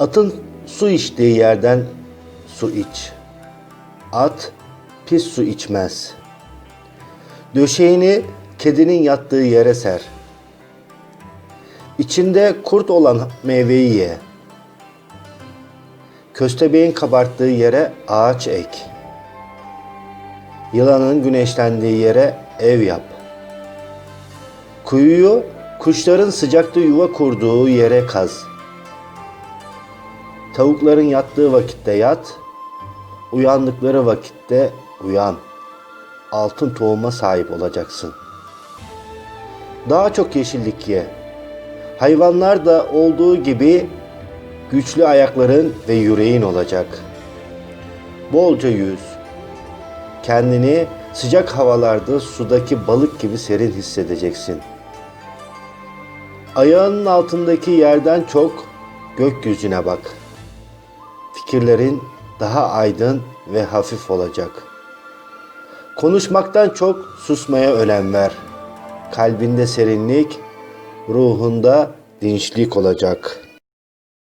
Atın su içtiği yerden su iç. At pis su içmez. Döşeğini kedinin yattığı yere ser. İçinde kurt olan meyveyi ye. Köstebeğin kabarttığı yere ağaç ek. Yılanın güneşlendiği yere ev yap. Kuyuyu kuşların sıcakta yuva kurduğu yere kaz. Tavukların yattığı vakitte yat, uyandıkları vakitte uyan. Altın tohuma sahip olacaksın. Daha çok yeşillik ye. Hayvanlar da olduğu gibi güçlü ayakların ve yüreğin olacak. Bolca yüz. Kendini sıcak havalarda sudaki balık gibi serin hissedeceksin. Ayağının altındaki yerden çok gökyüzüne bak. Fikirlerin daha aydın ve hafif olacak. Konuşmaktan çok susmaya önem ver. Kalbinde serinlik, ruhunda dinçlik olacak.''